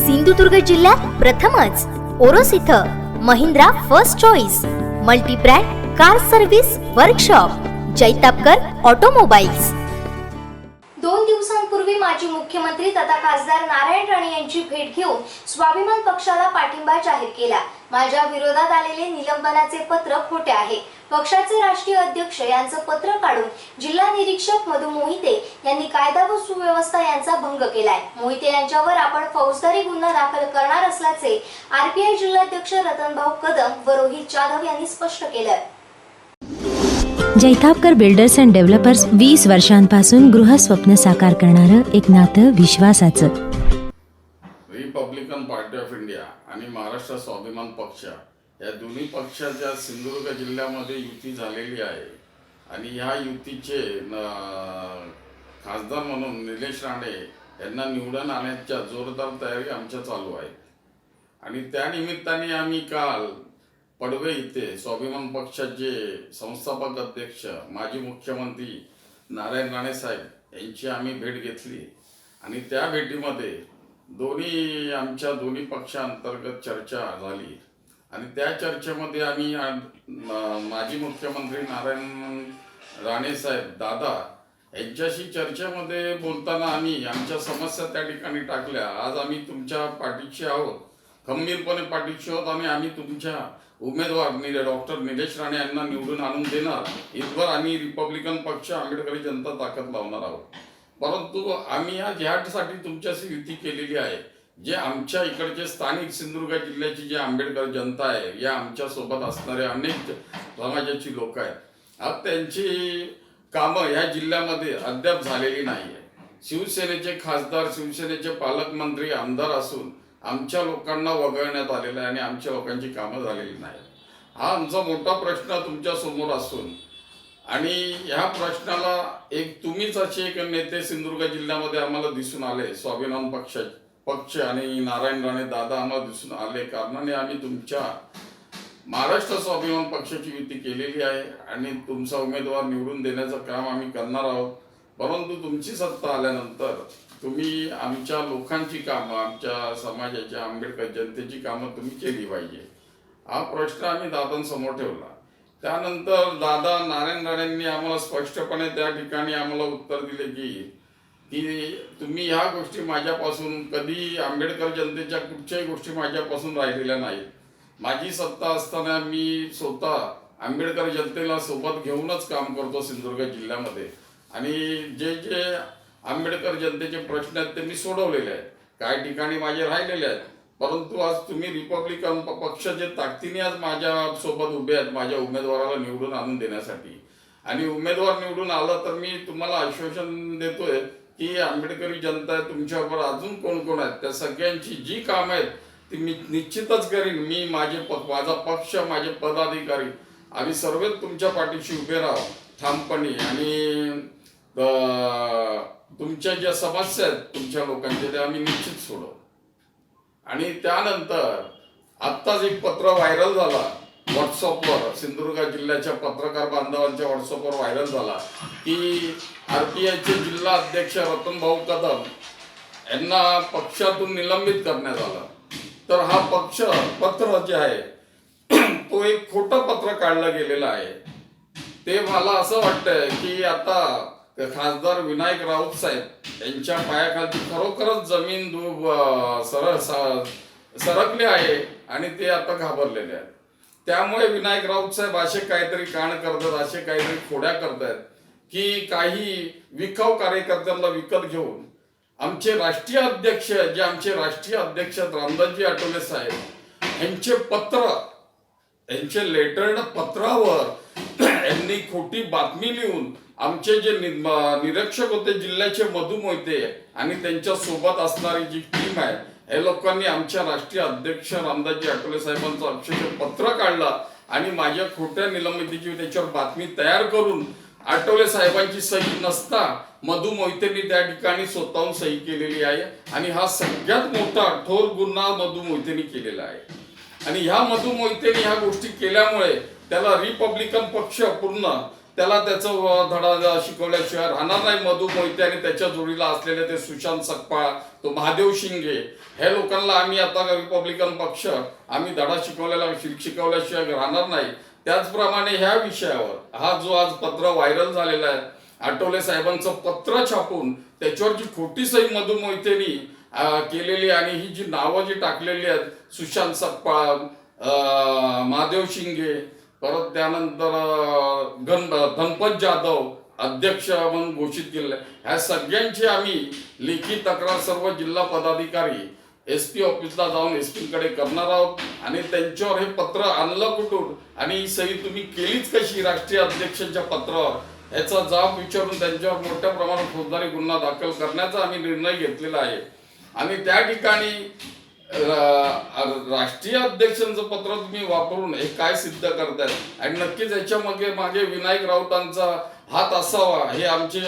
सिंधुदुर्ग जिल्ह्यात प्रथमच ओरोस इथं Mahindra first choice multibrand car service workshop Jaitapkar automobiles. दोन दिवसांपूर्वी माजी मुख्यमंत्री तथा खासदार नारायण राणे यांची भेट घेऊन स्वाभिमान पक्षाला पाठिंबा जाहीर केला. माझ्या विरोधात आलेले निलंबनाचे पत्र खोटे आहे. पक्षाचे राष्ट्रीय अध्यक्ष यांचं पत्र काढून जिल्हा निरीक्षक मधु मोहिते यांनी कायदा व सुव्यवस्था यांचा भंग केलाय. मोहिते यांच्यावर आपण फौजदारी गुन्हा दाखल करणार असल्याचे आरपीआय जिल्हाध्यक्ष रतनभाऊ कदम व रोहित जाधव यांनी स्पष्ट केलं जैतापकर बिल्डर्स अँड डेव्हलपर्स वीस वर्षांपासून गृहस्वप्न साकार करणारं एक नातं विश्वासाचं. रिपब्लिकन पार्टी ऑफ इंडिया आणि महाराष्ट्र स्वाभिमान पक्ष या दोन्ही पक्षाच्या सिंधुदुर्ग जिल्ह्यामध्ये युती झालेली आहे. आणि ह्या युतीचे न- खासदार म्हणून निलेश राणे यांना निवडून आणण्याच्या जोरदार तयारी आमच्या चालू आहेत. आणि त्यानिमित्ताने आम्ही काल पडवे इथे स्वाभिमान पक्षाचे संस्थापक अध्यक्ष माजी मुख्यमंत्री नारायण राणे साहेब यांची आम्ही भेट घेतली. आणि त्या भेटीमध्ये दोन्ही आमच्या दोन्ही पक्षांतर्गत चर्चा झाली. आणि त्या चर्चेमध्ये आम्ही माजी मुख्यमंत्री नारायण राणे साहेब दादा यांच्याशी चर्चेमध्ये बोलताना आम्ही आमच्या समस्या त्या ठिकाणी टाकल्या. आज आम्ही तुमच्या पाठीशी आहोत. खंबीरपणे पाठीशी आहोत. आणि आम्ही तुमच्या उमेदवार निले डॉक्टर निलेश राणे यांना निवडून आणून देणार. इथवर आम्ही रिपब्लिकन पक्ष आंबेडकरी जनता ताकद लावणार आहोत. परंतु आम्ही आज ह्यासाठी तुमच्याशी युती केलेली आहे. जे आमच्या इकडचे स्थानिक सिंधुदुर्ग जिल्ह्याची जे आंबेडकर जनता आहे या आमच्यासोबत असणारे अनेक समाजाची लोक आहेत. आज त्यांची कामं ह्या जिल्ह्यामध्ये अद्याप झालेली नाही आहे शिवसेनेचे खासदार शिवसेनेचे पालकमंत्री आमदार असून आमच्या लोकांना वगळण्यात आलेलं आहे आणि आमच्या लोकांची कामं झालेली नाही हा आमचा मोठा प्रश्न तुमच्यासमोर असून आणि ह्या प्रश्नाला एक तुम्हीच असे एक नेते सिंधुदुर्ग जिल्ह्यामध्ये आम्हाला दिसून आले. स्वाभिमान पक्ष पक्ष आणि नारायण राणे दादा आम्हाला दिसून आले. कारणाने आम्ही तुमच्या महाराष्ट्र स्वाभिमान पक्षाची युती केलेली आहे आणि तुमचा उमेदवार निवडून देण्याचं काम आम्ही करणार आहोत. परंतु तुमची सत्ता आल्यानंतर तुम्ही आमच्या लोकांची कामं आमच्या समाजाच्या आंबेडकर जनतेची कामं तुम्ही केली पाहिजे. हा प्रश्न आम्ही दादांसमोर ठेवला. त्यानंतर दादा नारायण राणेंनी आम्हाला स्पष्टपणे त्या ठिकाणी आम्हाला उत्तर दिले की की तुम्ही ह्या गोष्टी माझ्यापासून कधी आंबेडकर जनतेच्या कुठच्याही गोष्टी माझ्यापासून राहिलेल्या नाहीत. माझी सत्ता असताना मी स्वतः आंबेडकर जनतेला सोबत घेऊनच काम करतो सिंधुदुर्ग जिल्ह्यामध्ये. आणि जे जे आंबेडकर जनतेचे प्रश्न आहेत ते मी सोडवलेले आहेत. काही ठिकाणी माझे राहिलेले आहेत. परंतु आज तुम्ही रिपब्लिकन प- पक्ष जे ताकदीने आज माझ्या सोबत उभे आहेत माझ्या उमेदवाराला निवडून आणून देण्यासाठी. आणि उमेदवार निवडून आला तर मी तुम्हाला आश्वासन देतोय की आंबेडकरी जनता आहे तुमच्याबरोबर अजून कोण कोण आहेत त्या सगळ्यांची जी कामं आहेत ती मी निश्चितच करीन. मी माझे प- माझा पक्ष माझे पदाधिकारी आम्ही सर्वच तुमच्या पाठीशी उभे राहू ठामपणे. आणि तुमच्या ज्या समस्या आहेत तुमच्या लोकांच्या त्या आम्ही निश्चित सोडवू. आणि त्यानंतर आत्ताच एक पत्र व्हायरल झाला. व्हॉट्सअपवर सिंधुदुर्ग जिल्ह्याच्या पत्रकार बांधवांच्या व्हॉट्सअपवर व्हायरल झाला की आर पी आयचे जिल्हा अध्यक्ष रतनभाऊ कदम यांना पक्षातून निलंबित करण्यात आलं. तर हा पक्ष पत्र जे आहे तो एक खोटं पत्र काढलं गेलेलं आहे. ते मला असं वाटतंय की आता खासदार विनायक राऊत साहेब यांच्या पायाखालची खरोखरच जमीन दु सर सरकली आहे आणि ते आता घाबरलेले आहेत. त्यामुळे विनायक राऊत साहेब असे काहीतरी काण करतात असे काहीतरी खोड्या करतायत की काही विकाऊ कार्यकर्त्यांना विकत घेऊन आमचे राष्ट्रीय अध्यक्ष जे आमचे राष्ट्रीय अध्यक्ष रामदासजी आठवले साहेब यांचे पत्र यांचे लेटर्ड पत्रावर यांनी खोटी बातमी लिहून आमचे जे निरीक्षक होते जिल्ह्याचे मधु मोहिते आणि त्यांच्यासोबत असणारी जी टीम आहे हे लोकांनी आमच्या राष्ट्रीय अध्यक्ष रामदासजी आठवले साहेबांचं अक्षरशः पत्र काढलं आणि माझ्या खोट्या निलंबितीची त्याच्यावर बातमी तयार करून आठवले साहेबांची सही नसता मधु मोहितेंनी त्या ठिकाणी स्वतःहून सही केलेली आहे आणि हा सगळ्यात मोठा ठोर गुन्हा मधु मोहितेंनी केलेला आहे. आणि ह्या मधु मोहितेने ह्या गोष्टी केल्यामुळे त्याला रिपब्लिकन पक्ष पूर्ण त्याला त्याचं धडा शिकवल्याशिवाय राहणार नाही मधु मोहिते आणि त्याच्या जोडीला असलेले ते सुशांत सकपाळ तो महादेव शिंगे. हे लोकांना आम्ही आता रिपब्लिकन पक्ष आम्ही धडा शिकवलेला शिकवल्याशिवाय राहणार नाही. त्याचप्रमाणे ह्या विषयावर हा जो आज पत्र व्हायरल झालेला आहे आठवले साहेबांचं पत्र छापून त्याच्यावर जी खोटी सही मधु मोहितेनी केलेली आणि ही जी नावं जी टाकलेली आहेत सुशांत सकपाळ महादेव शिंगे परत त्यानंतर गण धनपत जाधव अध्यक्ष म्हणून घोषित केलेलं आहे. ह्या सगळ्यांची आम्ही लेखी तक्रार सर्व जिल्हा पदाधिकारी एस पी ऑफिसला जाऊन एसकडे करणार आहोत. आणि त्यांच्यावर हे पत्र आणलं कुठून? आणि ही सही तुम्ही केलीच कशी राष्ट्रीय अध्यक्षांच्या पत्रावर? याचा जाब विचारून त्यांच्यावर मोठ्या प्रमाणात फौजदारी गुन्हा दाखल करण्याचा आम्ही निर्णय घेतलेला आहे. आणि त्या ठिकाणी राष्ट्रीय अध्यक्षांचं पत्र तुम्ही वापरून हे काय सिद्ध करतायत? आणि नक्कीच याच्या मागे मागे विनायक राऊतांचा हात असावा हे आमची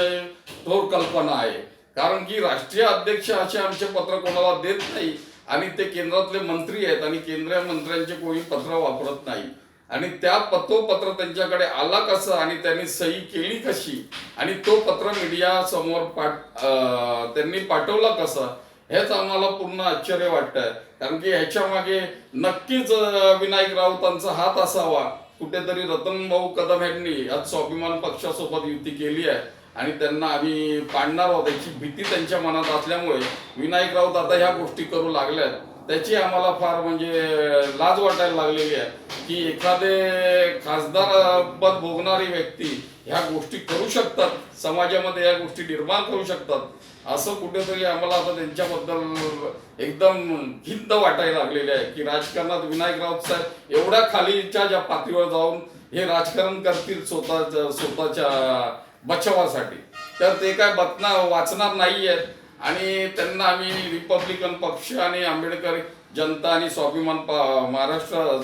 थोर कल्पना आहे. कारण की राष्ट्रीय अध्यक्ष असे आमचे पत्र कोणाला देत नाही आणि ते केंद्रातले मंत्री आहेत आणि केंद्रीय मंत्र्यांचे कोणी पत्र वापरत नाही. आणि त्या प- तो पत्र त्यांच्याकडे आला कसं आणि त्यांनी सही केली कशी? आणि तो पत्र मीडिया समोर पाठ त्यांनी पाठवला कसं? हेच आम्हाला पूर्ण आश्चर्य वाटतंय. कारण की ह्याच्या मागे नक्कीच विनायक राऊतांचा हात असावा. कुठेतरी रतन भाऊ कदम यांनी आज स्वाभिमान पक्षासोबत युती केली आहे. आणि त्यांना आम्ही पाडणार आहोत. याची भीती त्यांच्या मनात असल्यामुळे विनायक राऊत आता ह्या गोष्टी करू लागल्यात त्याची आम्हाला फार म्हणजे लाज वाटायला लागलेली आहे. की एखादे खासदार पद भोगणारी व्यक्ती ह्या गोष्टी करू शकतात. समाजामध्ये या गोष्टी निर्माण करू शकतात. असं कुठेतरी आम्हाला आता त्यांच्याबद्दल एकदम खिंत वाटायला लागलेले आहे की राजकारणात विनायक राऊत साहेब एवढ्या खालीच्या ज्या पातळीवर जाऊन हे राजकारण करतील स्वतः स्वतःच्या बचावासाठी. तर ते काय बतना वाचणार नाही आहेत आणि त्यांना आम्ही रिपब्लिकन पक्ष आणि आंबेडकर जनता आणि स्वाभिमान प- महाराष्ट्र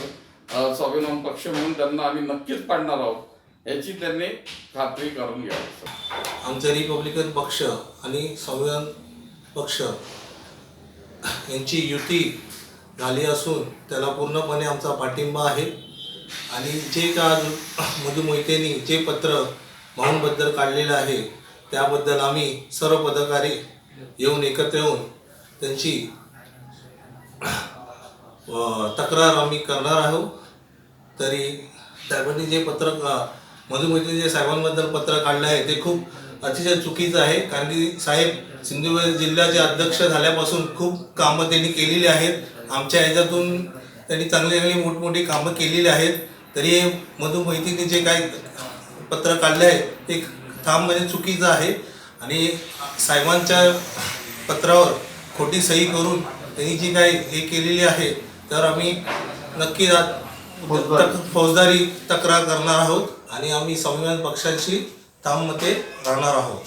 स्वाभिमान पक्ष म्हणून त्यांना आम्ही नक्कीच पाडणार आहोत. याची त्यांनी खात्री करून घ्यावी आमचं रिपब्लिकन पक्ष आणि संविधान पक्ष यांची युती झाली असून त्याला पूर्णपणे आमचा पाठिंबा आहे. आणि जे का आज मधु मोहितेनी जे पत्र माऊंटबद्दल काढलेलं आहे त्याबद्दल आम्ही सर्व पदाधिकारी येऊन एकत्र येऊन त्यांची तक्रार आम्ही करणार आहोत. तरी त्यामध्ये जे पत्र अ, मधु मोहिते जे साहेबांबद्दल पत्र काढलं आहे ते खूप अतिशय चुकीचं आहे. कारण की साहेब सिंधुदुर्ग जिल्ह्याचे अध्यक्ष झाल्यापासून खूप कामं त्यांनी केलेली आहेत. आमच्या ह्याच्यातून त्यांनी चांगली चांगली मोठमोठी कामं केलेली आहेत. तरी हे मधु मोहितीने जे काय पत्र काढले आहे ते ठाम म्हणजे चुकीचं आहे. आणि साहेबांच्या पत्रावर खोटी सही करून त्यांनी जी काय हे केलेली आहे तर आम्ही नक्की फौजदारी तक्रार करणार आहोत. आणि आम्ही संविधान पक्षांशी ठाम मते राहणार आहोत.